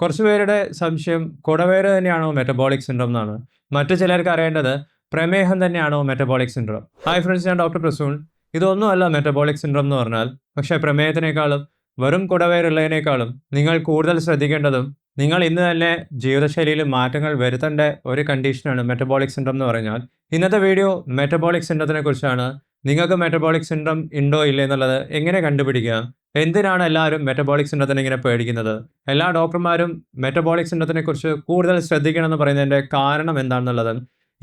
കുറച്ച് പേരുടെ സംശയം കുടവേര് തന്നെയാണോ മെറ്റബോളിക് സിൻഡ്രോം എന്നാണ്. മറ്റു ചിലർക്ക് അറിയേണ്ടത് പ്രമേഹം തന്നെയാണോ മെറ്റബോളിക് സിൻഡ്രോം ഹായ് ഫ്രണ്ട്സ് ഞാൻ ഡോക്ടർ പ്രസൂൺ. ഇതൊന്നുമല്ല മെറ്റബോളിക് സിൻഡ്രോം എന്ന് പറഞ്ഞാൽ പക്ഷേ പ്രമേഹത്തിനേക്കാളും വെറും കുടവേരുള്ളതിനേക്കാളും നിങ്ങൾ കൂടുതൽ ശ്രദ്ധിക്കേണ്ടതും നിങ്ങൾ ഇന്ന് തന്നെ ജീവിതശൈലിയിൽ മാറ്റങ്ങൾ വരുത്തേണ്ട ഒരു കണ്ടീഷനാണ് മെറ്റബോളിക് സിൻഡ്രോം എന്ന് പറഞ്ഞാൽ. ഇന്നത്തെ വീഡിയോ മെറ്റബോളിക് സിൻഡ്രത്തിനെ കുറിച്ചാണ്. നിങ്ങൾക്ക് മെറ്റബോളിക് സിൻഡ്രം ഉണ്ടോ ഇല്ലേ എന്നുള്ളത് എങ്ങനെ കണ്ടുപിടിക്കുക? എന്തിനാണ് എല്ലാവരും മെറ്റബോളിക് സിൻഡ്രത്തിനെ ഇങ്ങനെ പേടിക്കുന്നത്? എല്ലാ ഡോക്ടർമാരും മെറ്റബോളിക് സിൻഡ്രത്തിനെ കുറിച്ച് കൂടുതൽ ശ്രദ്ധിക്കണം എന്ന് പറയുന്നതിന്റെ കാരണം എന്താണെന്നുള്ളത്.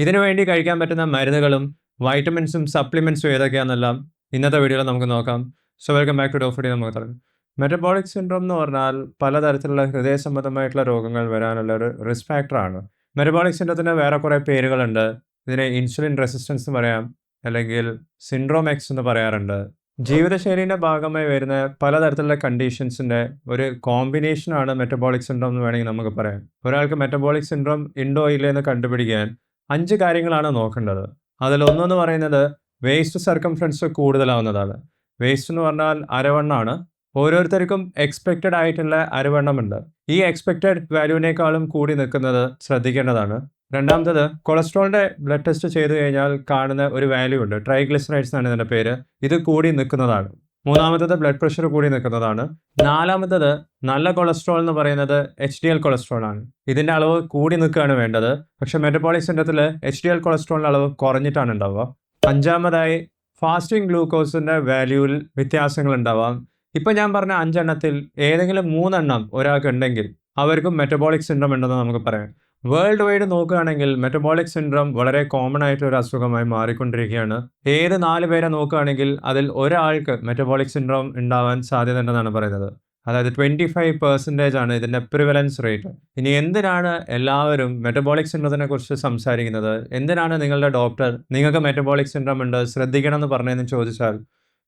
ഇതിനു വേണ്ടി കഴിക്കാൻ പറ്റുന്ന മരുന്നുകളും വൈറ്റമിൻസും സപ്ലിമെൻസും ഏതൊക്കെയാണെന്നെല്ലാം ഇന്നത്തെ വീഡിയോയിൽ നമുക്ക് നോക്കാം. സോ വെൽക്കം ബാക്ക് ടു ഡോഫിഡി നമുക്ക് തുടങ്ങാം മെറ്റബോളിക് സിൻഡ്രോം എന്ന് പറഞ്ഞാൽ പലതരത്തിലുള്ള ഹൃദയ സംബന്ധമായിട്ടുള്ള രോഗങ്ങൾ വരാനുള്ള ഒരു റിസ്ക് ഫാക്ടറാണ് മെറ്റബോളിക് സിൻഡ്രത്തിന് വേറെ കുറേ പേരുകളുണ്ട്. ഇതിനെ ഇൻസുലിൻ റെസിസ്റ്റൻസ് എന്ന് പറയാം. അല്ലെങ്കിൽ സിൻഡ്രോം എക്സ് എന്ന് പറയാറുണ്ട്. ജീവിതശൈലിന്റെ ഭാഗമായി വരുന്ന പലതരത്തിലുള്ള കണ്ടീഷൻസിന്റെ ഒരു കോമ്പിനേഷനാണ് മെറ്റബോളിക് സിൻഡ്രോം എന്ന് വേണമെങ്കിൽ നമുക്ക് പറയാം. ഒരാൾക്ക് മെറ്റബോളിക് സിൻഡ്രോം ഉണ്ടോ ഇല്ല എന്ന് കണ്ടുപിടിക്കാൻ അഞ്ച് കാര്യങ്ങളാണ് നോക്കേണ്ടത്. അതിലൊന്നെന്ന് പറയുന്നത് വേസ്റ്റ് സർക്കംഫറൻസ് കൂടുതലാവുന്നതാണ്. വേസ്റ്റ് എന്ന് പറഞ്ഞാൽ അരവണ്ണാണ്. ഓരോരുത്തർക്കും എക്സ്പെക്റ്റഡ് ആയിട്ടുള്ള അരവണ്ണമുണ്ട്. ഈ എക്സ്പെക്റ്റഡ് വാല്യൂവിനേക്കാളും കൂടി നിൽക്കുന്നത് ശ്രദ്ധിക്കേണ്ടതാണ്. രണ്ടാമത്തത് കൊളസ്ട്രോളിന്റെ ബ്ലഡ് ടെസ്റ്റ് ചെയ്ത് കഴിഞ്ഞാൽ കാണുന്ന ഒരു വാല്യൂ ഉണ്ട്. ട്രൈഗ്ലിസറൈഡ്സ് എന്നാണ് ഇതിന്റെ പേര്. ഇത് കൂടി നിൽക്കുന്നതാണ്. മൂന്നാമത്തത് ബ്ലഡ് പ്രഷർ കൂടി നിൽക്കുന്നതാണ്. നാലാമത്തത് നല്ല കൊളസ്ട്രോൾ എന്ന് പറയുന്നത് എച്ച് ഡി എൽ കൊളസ്ട്രോൾ ആണ്. ഇതിന്റെ അളവ് കൂടി നിൽക്കുകയാണ് വേണ്ടത്. പക്ഷേ മെറ്റബോളിക് സിൻഡത്തിൽ എച്ച് ഡി എൽ കൊളസ്ട്രോളിന്റെ അളവ് കുറഞ്ഞിട്ടാണ് ഉണ്ടാവുക. അഞ്ചാമതായി ഫാസ്റ്റിംഗ് ഗ്ലൂക്കോസിന്റെ വാല്യൂവിൽ വ്യത്യാസങ്ങൾ ഉണ്ടാവാം. ഇപ്പം ഞാൻ പറഞ്ഞ അഞ്ചെണ്ണത്തിൽ ഏതെങ്കിലും മൂന്നെണ്ണം ഒരാൾക്ക് ഉണ്ടെങ്കിൽ അവർക്കും മെറ്റബോളിക് സിൻഡ്രം ഉണ്ടെന്ന് നമുക്ക് പറയാം. വേൾഡ് വൈഡ് നോക്കുകയാണെങ്കിൽ മെറ്റബോളിക് സിൻഡ്രം വളരെ കോമൺ ആയിട്ടുള്ള ഒരു അസുഖമായി മാറിക്കൊണ്ടിരിക്കുകയാണ്. ഏത് നാല് പേരെ നോക്കുകയാണെങ്കിൽ അതിൽ ഒരാൾക്ക് മെറ്റബോളിക് സിൻഡ്രോം ഉണ്ടാവാൻ സാധ്യത ഉണ്ടെന്നാണ് പറയുന്നത്. അതായത് ട്വന്റി ഫൈവ് പെർസെന്റേജ് ആണ് ഇതിന്റെ പ്രിവലൻസ് റേറ്റ് ഇനി എന്തിനാണ് എല്ലാവരും മെറ്റബോളിക് സിൻഡ്രത്തിനെ കുറിച്ച് സംസാരിക്കുന്നത്? എന്തിനാണ് നിങ്ങളുടെ ഡോക്ടർ നിങ്ങൾക്ക് മെറ്റബോളിക് സിൻഡ്രം ഉണ്ട് ശ്രദ്ധിക്കണം എന്ന് പറഞ്ഞതെന്ന് ചോദിച്ചാൽ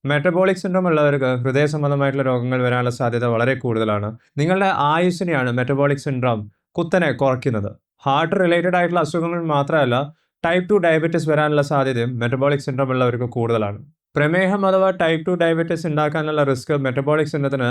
മെറ്റബോളിക് സിൻഡ്രോം ഉള്ളവർക്ക് ഹൃദയ സംബന്ധമായിട്ടുള്ള രോഗങ്ങൾ വരാനുള്ള സാധ്യത വളരെ കൂടുതലാണ്. നിങ്ങളുടെ ആയുസ്സിനെയാണ് മെറ്റബോളിക് സിൻഡ്രോം കുത്തനെ കുറയ്ക്കുന്നത്. ഹാർട്ട് റിലേറ്റഡ് ആയിട്ടുള്ള അസുഖങ്ങൾ മാത്രമല്ല ടൈപ്പ് ടു ഡയബറ്റീസ് വരാനുള്ള സാധ്യതയും മെറ്റബോളിക് സിൻഡ്രോം ഉള്ളവർക്ക് കൂടുതലാണ്. പ്രമേഹം അഥവാ ടൈപ്പ് ടു ഡയബറ്റീസ് ഉണ്ടാക്കാനുള്ള റിസ്ക് മെറ്റബോളിക് സിൻഡ്രത്തിന്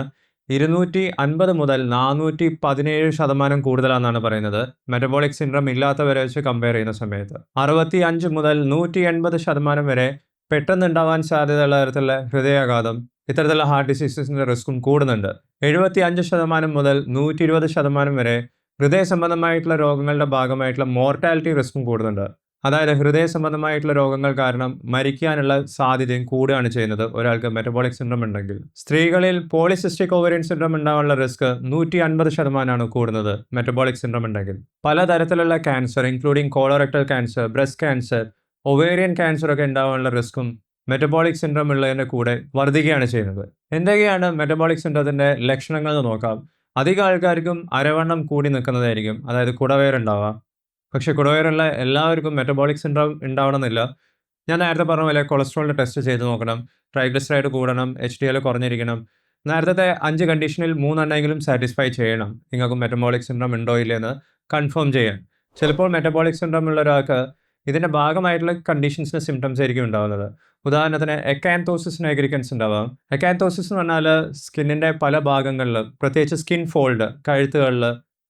ഇരുന്നൂറ്റി അൻപത് മുതൽ നാനൂറ്റി പതിനേഴ് ശതമാനം കൂടുതലാണെന്നാണ് പറയുന്നത്. മെറ്റബോളിക് സിൻഡ്രം ഇല്ലാത്തവരെ വെച്ച് കമ്പയർ ചെയ്യുന്ന സമയത്ത്. അറുപത്തി അഞ്ച് മുതൽ നൂറ്റി എൺപത് ശതമാനം വരെ പെട്ടെന്ന് ഉണ്ടാവാൻ സാധ്യതയുള്ള തരത്തിലുള്ള ഹൃദയാഘാതം ഇത്തരത്തിലുള്ള ഹാർട്ട് ഡിസീസസിന്റെ റിസ്ക്കും കൂടുന്നുണ്ട്. എഴുപത്തി അഞ്ച് ശതമാനം മുതൽ നൂറ്റി ഇരുപത് ശതമാനം വരെ ഹൃദയ സംബന്ധമായിട്ടുള്ള രോഗങ്ങളുടെ ഭാഗമായിട്ടുള്ള മോർട്ടാലിറ്റി റിസ്ക്കും കൂടുന്നുണ്ട്. അതായത് ഹൃദയ സംബന്ധമായിട്ടുള്ള രോഗങ്ങൾ കാരണം മരിക്കാനുള്ള സാധ്യതയും കൂടുകയാണ് ചെയ്യുന്നത്. ഒരാൾക്ക് മെറ്റബോളിക് സിൻഡ്രം ഉണ്ടെങ്കിൽ. സ്ത്രീകളിൽ പോളിസിസ്റ്റിക് ഓവറിയൻ സിൻഡ്രം ഉണ്ടാവാനുള്ള റിസ്ക് നൂറ്റി അൻപത് ശതമാനമാണ് കൂടുന്നത് മെറ്റബോളിക് സിൻഡ്രം ഉണ്ടെങ്കിൽ. പലതരത്തിലുള്ള cancer including colorectal cancer breast cancer ovarian cancer ഒക്കെ ഉണ്ടാവാനുള്ള റിസ്ക്കും മെറ്റബോളിക് സിൻഡ്രം ഉള്ളതിന്റെ കൂടെ വർദ്ധിക്കുകയാണ് ചെയ്യുന്നത്. എന്തൊക്കെയാണ് മെറ്റബോളിക് സിൻഡ്രത്തിന്റെ ലക്ഷണങ്ങൾ എന്ന് നോക്കാം. അധികം ആൾക്കാർക്കും അരവണ്ണം കൂടി നിൽക്കുന്നതായിരിക്കും. അതായത് കുടവേറുണ്ടാവാം പക്ഷെ കുടവേറുള്ള എല്ലാവർക്കും മെറ്റബോളിക് സിൻഡ്രോം ഉണ്ടാവണമെന്നില്ല. ഞാൻ നേരത്തെ പറഞ്ഞ പോലെ കൊളസ്ട്രോളിന്റെ ടെസ്റ്റ് ചെയ്ത് നോക്കണം. ട്രൈഗ്ലിസറൈഡ് കൂടണം. എച്ച് ഡി എൽ കുറഞ്ഞിരിക്കണം. നേരത്തെ അഞ്ച് കണ്ടീഷനിൽ മൂന്നെണ്ണമെങ്കിലും സാറ്റിസ്ഫൈ ചെയ്യണം. നിങ്ങൾക്ക് മെറ്റബോളിക് സിൻഡ്രോം ഉണ്ടോ ഇല്ലയെന്ന് കൺഫേം ചെയ്യാൻ. ചിലപ്പോൾ മെറ്റബോളിക് സിൻഡ്രോം ഉള്ള ഒരാൾക്ക് ഇതിന്റെ ഭാഗമായിട്ടുള്ള കണ്ടീഷൻസിന് സിംറ്റംസ് ആയിരിക്കും ഉണ്ടാകുന്നത് ഉദാഹരണത്തിന് എക്കാൻതോസിസ് നൈഗ്രിക്കൻസ് ഉണ്ടാവാം. എക്കാൻതോസിസ് എന്ന് പറഞ്ഞാൽ സ്കിന്നിന്റെ പല ഭാഗങ്ങളിൽ പ്രത്യേകിച്ച് സ്കിൻ ഫോൾഡ് കഴുത്തുകളിൽ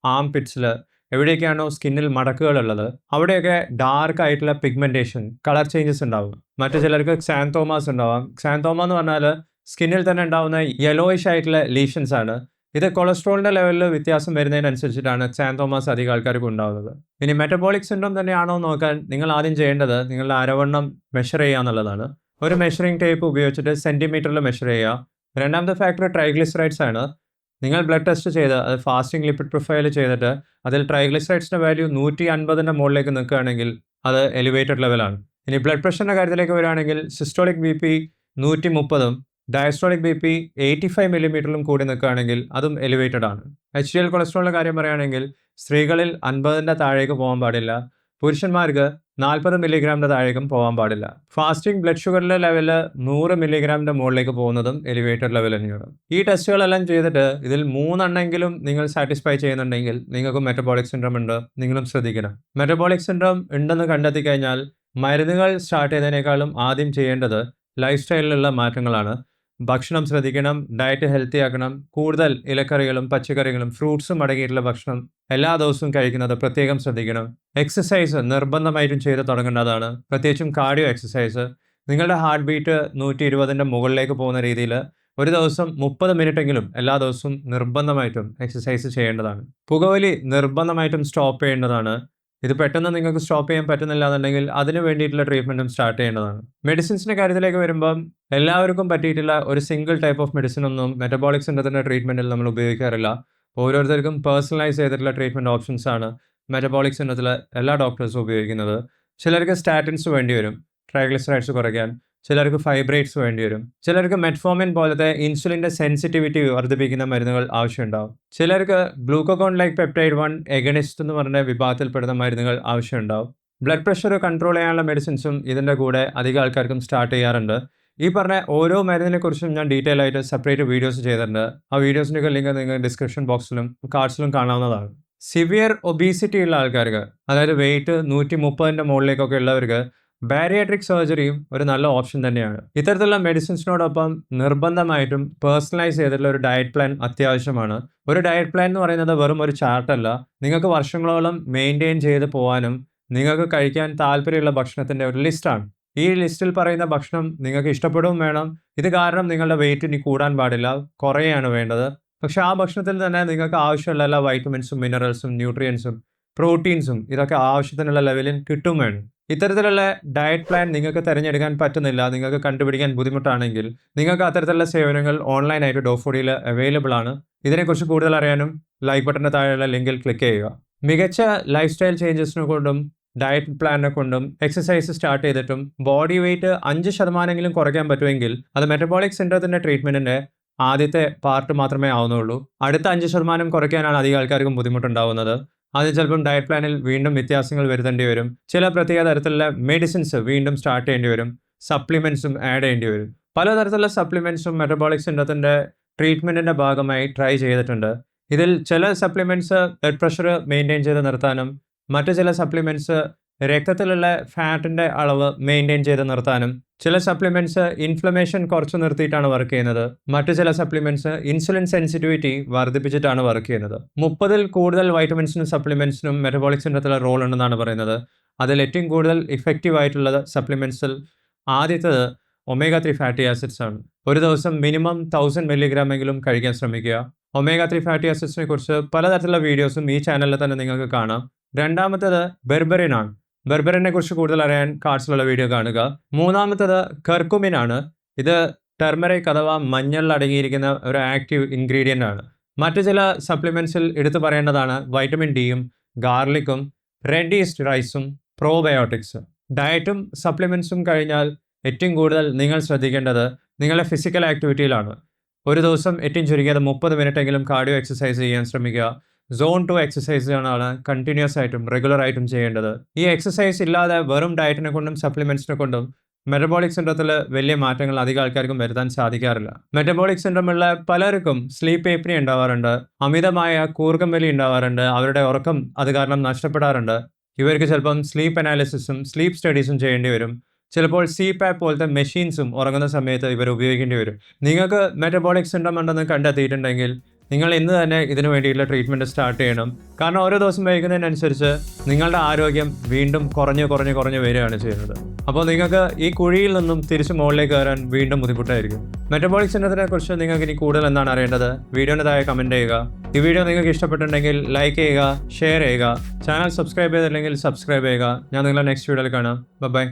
ആം പിറ്റ്സിൽ എവിടെയൊക്കെയാണോ സ്കിന്നിൽ മടക്കുകളുള്ളത് അവിടെയൊക്കെ ഡാർക്ക് ആയിട്ടുള്ള പിഗ്മെന്റേഷൻ കളർ ചേഞ്ചസ് ഉണ്ടാവും. മറ്റു ചിലർക്ക് ക്സാന്തോമാസ് ഉണ്ടാവാം. ക്സാന്തോമ എന്ന് പറഞ്ഞാൽ സ്കിന്നിൽ തന്നെ ഉണ്ടാവുന്ന യെലോയിഷ് ആയിട്ടുള്ള ലീഷൻസ് ആണ്. ഇത് കൊളസ്ട്രോളിന്റെ ലെവലിൽ വ്യത്യാസം വരുന്നതിനനുസരിച്ചിട്ടാണ് ക്സാൻതോമാസ് അധികം ആൾക്കാർക്ക് ഉണ്ടാകുന്നത് ഇനി മെറ്റബോളിക് സിൻഡ്രോം തന്നെയാണോ നോക്കാൻ നിങ്ങൾ ആദ്യം ചെയ്യേണ്ടത് നിങ്ങളുടെ അരവണ്ണം മെഷർ ചെയ്യുക എന്നുള്ളതാണ്. ഒരു മെഷറിംഗ് ടേപ്പ് ഉപയോഗിച്ചിട്ട് സെന്റിമീറ്ററിൽ മെഷർ ചെയ്യുക. രണ്ടാമത്തെ ഫാക്ടർ ട്രൈഗ്ലിസറൈഡ്സ് ആണ്. നിങ്ങൾ ബ്ലഡ് ടെസ്റ്റ് ചെയ്ത് അത് ഫാസ്റ്റിംഗ് ലിപ്പിഡ് പ്രൊഫൈൽ ചെയ്തിട്ട് അതിൽ ട്രൈഗ്ലിസറൈഡ്സിന്റെ വാല്യൂ നൂറ്റി അൻപതിന്റെ മുകളിലേക്ക് നിൽക്കുകയാണെങ്കിൽ അത് എലിവേറ്റഡ് ലെവലാണ് ഇനി ബ്ലഡ് പ്രഷറിന്റെ കാര്യത്തിലേക്ക് വരികയാണെങ്കിൽ സിസ്റ്റോളിക് ബി പി നൂറ്റി മുപ്പതും diastolic B P eighty five മില്ലിമീറ്ററിലും കൂടി നിൽക്കുകയാണെങ്കിൽ അതും എലിവേറ്റഡ് ആണ്. എച്ച് ഡി എൽ കൊളസ്ട്രോളിന്റെ കാര്യം പറയുകയാണെങ്കിൽ സ്ത്രീകളിൽ അൻപതിന്റെ താഴേക്ക് പോകാൻ പാടില്ല. പുരുഷന്മാർക്ക് നാൽപ്പത് മില്ലിഗ്രാമിന്റെ താഴേക്കും പോകാൻ പാടില്ല. ഫാസ്റ്റിംഗ് ബ്ലഡ് ഷുഗറിന്റെ ലെവൽ നൂറ് മില്ലിഗ്രാമിന്റെ മുകളിലേക്ക് പോകുന്നതും എലിവേറ്റഡ് ലെവൽ തന്നെയാണ് ഈ ടെസ്റ്റുകളെല്ലാം ചെയ്തിട്ട് ഇതിൽ മൂന്നെണ്ണെങ്കിലും നിങ്ങൾ സാറ്റിസ്ഫൈ ചെയ്യുന്നുണ്ടെങ്കിൽ നിങ്ങൾക്ക് മെറ്റബോളിക് സിൻഡ്രോം ഉണ്ട്. നിങ്ങളും ശ്രദ്ധിക്കണം. മെറ്റബോളിക് സിൻഡ്രോം ഉണ്ടെന്ന് കണ്ടെത്തി കഴിഞ്ഞാൽ മരുന്നുകൾ സ്റ്റാർട്ട് ചെയ്തതിനേക്കാളും ആദ്യം ചെയ്യേണ്ടത് ലൈഫ് സ്റ്റൈലിലുള്ള മാറ്റങ്ങളാണ്. ഭക്ഷണം ശ്രദ്ധിക്കണം ഡയറ്റ് ഹെൽത്തി ആക്കണം. കൂടുതൽ ഇലക്കറികളും പച്ചക്കറികളും ഫ്രൂട്ട്സും അടങ്ങിയിട്ടുള്ള ഭക്ഷണം എല്ലാ ദിവസവും കഴിക്കുന്നത് പ്രത്യേകം ശ്രദ്ധിക്കണം. എക്സസൈസ് നിർബന്ധമായിട്ടും ചെയ്ത് തുടങ്ങേണ്ടതാണ്. പ്രത്യേകിച്ചും കാർഡിയോ എക്സസൈസ് നിങ്ങളുടെ ഹാർട്ട് ബീറ്റ് നൂറ്റി ഇരുപതിന്റെ മുകളിലേക്ക് പോകുന്ന രീതിയിൽ ഒരു ദിവസം മുപ്പത് മിനിറ്റെങ്കിലും എല്ലാ ദിവസവും നിർബന്ധമായിട്ടും എക്സസൈസ് ചെയ്യേണ്ടതാണ്. പുകവലി നിർബന്ധമായിട്ടും സ്റ്റോപ്പ് ചെയ്യേണ്ടതാണ്. ഇത് പെട്ടെന്ന് നിങ്ങൾക്ക് സ്റ്റോപ്പ് ചെയ്യാൻ പറ്റുന്നില്ല എന്നുണ്ടെങ്കിൽ അതിന് വേണ്ടിയിട്ടുള്ള ട്രീറ്റ്മെന്റും സ്റ്റാർട്ട് ചെയ്യേണ്ടതാണ്. മെഡിസിൻസിന്റെ കാര്യത്തിലേക്ക് വരുമ്പോൾ എല്ലാവർക്കും പറ്റിയിട്ടുള്ള ഒരു സിംഗിൾ ടൈപ്പ് ഓഫ് മെഡിസിൻ ഒന്നും മെറ്റബോളിക് സിൻഡത്തിന്റെ ട്രീറ്റ്മെന്റിൽ നമ്മൾ ഉപയോഗിക്കാറില്ല. ഓരോരുത്തർക്കും പേഴ്സണലൈസ് ചെയ്തിട്ടുള്ള ട്രീറ്റ്മെന്റ് ഓപ്ഷൻസ് ആണ് മെറ്റബോളിക് സിൻഡത്തിൽ എല്ലാ ഡോക്ടേഴ്സും ഉപയോഗിക്കുന്നത്. ചിലർക്ക് സ്റ്റാറ്റിൻസ് വേണ്ടി വരും. ട്രൈഗ്ലിസറൈഡ്സ് കുറയ്ക്കാൻ. ചിലർക്ക് ഫൈബ്രേറ്റ്സ് വേണ്ടി വരും. ചിലർക്ക് മെറ്റ്ഫോമിൻ പോലത്തെ ഇൻസുലിന്റെ സെൻസിറ്റിവിറ്റി വർദ്ധിപ്പിക്കുന്ന മരുന്നുകൾ ആവശ്യമുണ്ടാവും. ചിലർക്ക് glucagon like peptide one agonist എന്ന് പറഞ്ഞ വിഭാഗത്തിൽപ്പെടുന്ന മരുന്നുകൾ ആവശ്യമുണ്ടാവും. ബ്ലഡ് പ്രഷർ കൺട്രോൾ ചെയ്യാനുള്ള മെഡിസിൻസും ഇതിന്റെ കൂടെ അധികം ആൾക്കാർക്കും സ്റ്റാർട്ട് ചെയ്യാറുണ്ട്. ഈ പറഞ്ഞ ഓരോ മരുന്നിനെ കുറിച്ചും ഞാൻ ഡീറ്റെയിൽ ആയിട്ട് സെപ്പറേറ്റ് വീഡിയോസ് ചെയ്തിട്ടുണ്ട്. ആ വീഡിയോസിന്റെ ലിങ്ക് നിങ്ങൾ ഡിസ്ക്രിപ്ഷൻ ബോക്സിലും കാർഡ്സിലും കാണാവുന്നതാണ്. സിവിയർ ഒബീസിറ്റി ഉള്ള ആൾക്കാർക്ക് അതായത് വെയിറ്റ് നൂറ്റി മുപ്പതിന്റെ മുകളിലേക്കൊക്കെ ഉള്ളവർക്ക് ബാരിയാട്രിക് സർജറിയും ഒരു നല്ല ഓപ്ഷൻ തന്നെയാണ്. ഇത്തരത്തിലുള്ള മെഡിസിൻസിനോടൊപ്പം നിർബന്ധമായിട്ടും പേഴ്സണലൈസ് ചെയ്തിട്ടുള്ള ഒരു ഡയറ്റ് പ്ലാൻ അത്യാവശ്യമാണ്. ഒരു ഡയറ്റ് പ്ലാൻ എന്ന് പറയുന്നത് വെറും ഒരു ചാർട്ടല്ല നിങ്ങൾക്ക് വർഷങ്ങളോളം മെയിന്റെയിൻ ചെയ്ത് പോകാനും നിങ്ങൾക്ക് കഴിക്കാൻ താല്പര്യമുള്ള ഭക്ഷണത്തിന്റെ ഒരു ലിസ്റ്റാണ് ഈ ലിസ്റ്റിൽ പറയുന്ന ഭക്ഷണം നിങ്ങൾക്ക് ഇഷ്ടപ്പെടുകയും വേണം. ഇത് കാരണം നിങ്ങളുടെ വെയിറ്റ് ഇനി കൂടാൻ പാടില്ല. കുറയാണ് വേണ്ടത്. പക്ഷേ ആ ഭക്ഷണത്തിൽ തന്നെ നിങ്ങൾക്ക് ആവശ്യമുള്ള എല്ലാ വൈറ്റമിൻസും മിനറൽസും ന്യൂട്രിയൻസും പ്രോട്ടീൻസും ഇതൊക്കെ ആവശ്യത്തിനുള്ള ലെവലിൽ കിട്ടും വേണം. ഇത്തരത്തിലുള്ള ഡയറ്റ് പ്ലാൻ നിങ്ങൾക്ക് തിരഞ്ഞെടുക്കാൻ പറ്റുന്നില്ല നിങ്ങൾക്ക് കണ്ടുപിടിക്കാൻ ബുദ്ധിമുട്ടാണെങ്കിൽ നിങ്ങൾക്ക് അത്തരത്തിലുള്ള സേവനങ്ങൾ ഓൺലൈനായിട്ട് ഡോഫോഡിയിൽ അവൈലബിൾ ആണ്. ഇതിനെക്കുറിച്ച് കൂടുതൽ അറിയാനും ലൈക്ക് ബട്ടന്റെ താഴെയുള്ള ലിങ്കിൽ ക്ലിക്ക് ചെയ്യുക. മികച്ച ലൈഫ് സ്റ്റൈൽ ചേഞ്ചസിനെ കൊണ്ടും ഡയറ്റ് പ്ലാനിനെ കൊണ്ടും എക്സസൈസ് സ്റ്റാർട്ട് ചെയ്തിട്ടും ബോഡി വെയിറ്റ് അഞ്ച് ശതമാനമെങ്കിലും കുറയ്ക്കാൻ പറ്റുമെങ്കിൽ അത് മെറ്റബോളിക് സിൻഡ്രത്തിന്റെ ട്രീറ്റ്മെന്റിന്റെ ആദ്യത്തെ പാർട്ട് മാത്രമേ ആവുന്നുള്ളൂ. അടുത്ത അഞ്ച് ശതമാനം കുറയ്ക്കാനാണ് അധികം ആൾക്കാർക്കും ബുദ്ധിമുട്ടുണ്ടാവുന്നത്. അത് ചിലപ്പം ഡയറ്റ് പ്ലാനിൽ വീണ്ടും വ്യത്യാസങ്ങൾ വരുത്തേണ്ടി വരും. ചില പ്രത്യേക തരത്തിലുള്ള മെഡിസിൻസ് വീണ്ടും സ്റ്റാർട്ട് ചെയ്യേണ്ടി വരും. സപ്ലിമെൻസും ആഡ് ചെയ്യേണ്ടി വരും. പലതരത്തിലുള്ള സപ്ലിമെൻസും മെറ്റബോളിക് സിൻഡത്തിന്റെ ട്രീറ്റ്മെന്റിന്റെ ഭാഗമായി ട്രൈ ചെയ്തിട്ടുണ്ട്. ഇതിൽ ചില സപ്ലിമെന്റ്സ് ബ്ലഡ് പ്രഷർ മെയിന്റെയിൻ ചെയ്ത് നിർത്താനും മറ്റു ചില സപ്ലിമെന്റ്സ് രക്തത്തിലുള്ള ഫാറ്റിന്റെ അളവ് മെയിന്റെയിൻ ചെയ്ത് നിർത്താനും ചില സപ്ലിമെന്റ്സ് ഇൻഫ്ലമേഷൻ കുറച്ച് നിർത്തിയിട്ടാണ് വർക്ക് ചെയ്യുന്നത്. മറ്റു ചില സപ്ലിമെന്റ്സ് ഇൻസുലിൻ സെൻസിറ്റിവിറ്റി വർദ്ധിപ്പിച്ചിട്ടാണ് വർക്ക് ചെയ്യുന്നത്. മുപ്പതിൽ കൂടുതൽ വൈറ്റമിൻസിനും സപ്ലിമെന്റ്സിനും മെറ്റബോളിക് സിൻഡത്തിലെ റോൾ ഉണ്ടെന്നാണ് പറയുന്നത്. അതിൽ ഏറ്റവും കൂടുതൽ ഇഫക്റ്റീവ് ആയിട്ടുള്ളത് സപ്ലിമെന്റ്സിൽ ആദ്യത്തേത് ഒമേഗ ത്രീ ഫാറ്റി ആസിഡ്സ് ആണ്. ഒരു ദിവസം മിനിമം തൗസൻഡ് മില്ലിഗ്രാം എങ്കിലും കഴിക്കാൻ ശ്രമിക്കുക. ഒമേഗ ത്രീ ഫാറ്റി ആസിഡ്സിനെ കുറിച്ച് പലതരത്തിലുള്ള വീഡിയോസും ഈ ചാനലിൽ തന്നെ നിങ്ങൾക്ക് കാണാം. രണ്ടാമത്തേത് ബെർബറിൻ ആണ്. ബെർബറിനെ കുറിച്ച് കൂടുതൽ അറിയാൻ കാർഡ്സിലുള്ള വീഡിയോ കാണുക. മൂന്നാമത്തത് കർക്കുമിൻ ആണ് ഇത് ടെർമറിക് അഥവാ മഞ്ഞളിൽ അടങ്ങിയിരിക്കുന്ന ഒരു ആക്റ്റീവ് ഇൻഗ്രീഡിയന്റ് ആണ്. മറ്റു ചില സപ്ലിമെൻസിൽ എടുത്തു പറയേണ്ടതാണ് വൈറ്റമിൻ ഡിയും ഗാർലിക്കും റെഡ് ഈസ്റ്റ് റൈസും പ്രോബയോട്ടിക്സ് ഡയറ്റും സപ്ലിമെൻസും കഴിഞ്ഞാൽ ഏറ്റവും കൂടുതൽ നിങ്ങൾ ശ്രദ്ധിക്കേണ്ടത് നിങ്ങളുടെ ഫിസിക്കൽ ആക്ടിവിറ്റിയിലാണ് ഒരു ദിവസം ഏറ്റവും ചുരുങ്ങിയത് മുപ്പത് മിനിറ്റെങ്കിലും കാർഡിയോ എക്സസൈസ് ചെയ്യാൻ ശ്രമിക്കുക. സോൺ ടു എക്സസൈസുകളാണ് കണ്ടിന്യൂസ് ആയിട്ടും റെഗുലർ ആയിട്ടും ചെയ്യേണ്ടത്. ഈ എക്സസൈസ് ഇല്ലാതെ വെറും ഡയറ്റിനെ കൊണ്ടും സപ്ലിമെന്റ്സിനെ കൊണ്ടും മെറ്റബോളിക് സിൻഡ്രത്തിൽ വലിയ മാറ്റങ്ങൾ അധികം ആൾക്കാർക്കും വരുത്താൻ സാധിക്കാറില്ല. മെറ്റബോളിക് സിൻഡ്രമുള്ള പലർക്കും സ്ലീപ്പ് ഏപ്നി ഉണ്ടാവാറുണ്ട് അമിതമായ കൂർക്കം വലി ഉണ്ടാവാറുണ്ട് അവരുടെ ഉറക്കം അത് കാരണം നഷ്ടപ്പെടാറുണ്ട്. ഇവർക്ക് ചിലപ്പം സ്ലീപ്പ് അനാലിസിസും സ്ലീപ്പ് സ്റ്റഡീസും ചെയ്യേണ്ടി വരും. ചിലപ്പോൾ സി പാപ്പ് പോലത്തെ മെഷീൻസും ഉറങ്ങുന്ന സമയത്ത് ഇവർ ഉപയോഗിക്കേണ്ടി വരും. നിങ്ങൾക്ക് മെറ്റബോളിക് സിൻഡ്രം ഉണ്ടെന്ന് കണ്ടെത്തിയിട്ടുണ്ടെങ്കിൽ നിങ്ങൾ ഇന്ന് തന്നെ ഇതിനു വേണ്ടിയിട്ടുള്ള ട്രീറ്റ്മെന്റ് സ്റ്റാർട്ട് ചെയ്യണം. കാരണം ഓരോ ദിവസം വൈകുന്നതിനനുസരിച്ച് നിങ്ങളുടെ ആരോഗ്യം വീണ്ടും കുറഞ്ഞ് കുറഞ്ഞ് കുറഞ്ഞ് വരികയാണ് ചെയ്യുന്നത്. അപ്പോൾ നിങ്ങൾക്ക് ഈ കുഴിയിൽ നിന്നും തിരിച്ച് മുകളിലേക്ക് കയറാൻ വീണ്ടും ബുദ്ധിമുട്ടായിരിക്കും. മെറ്റബോളിക് സിൻഡത്തിനെ കുറിച്ച് നിങ്ങൾക്ക് ഇനി കൂടുതൽ എന്താണ് അറിയേണ്ടത്? വീഡിയോന്റെ താഴെ കമന്റ് ചെയ്യുക. ഈ വീഡിയോ നിങ്ങൾക്ക് ഇഷ്ടപ്പെട്ടിട്ടുണ്ടെങ്കിൽ ലൈക്ക് ചെയ്യുക ഷെയർ ചെയ്യുക. ചാനൽ സബ്സ്ക്രൈബ് ചെയ്തില്ലെങ്കിൽ സബ്സ്ക്രൈബ് ചെയ്യുക. ഞാൻ നിങ്ങളെ നെക്സ്റ്റ് വീഡിയോയിൽ കാണാം. ബൈ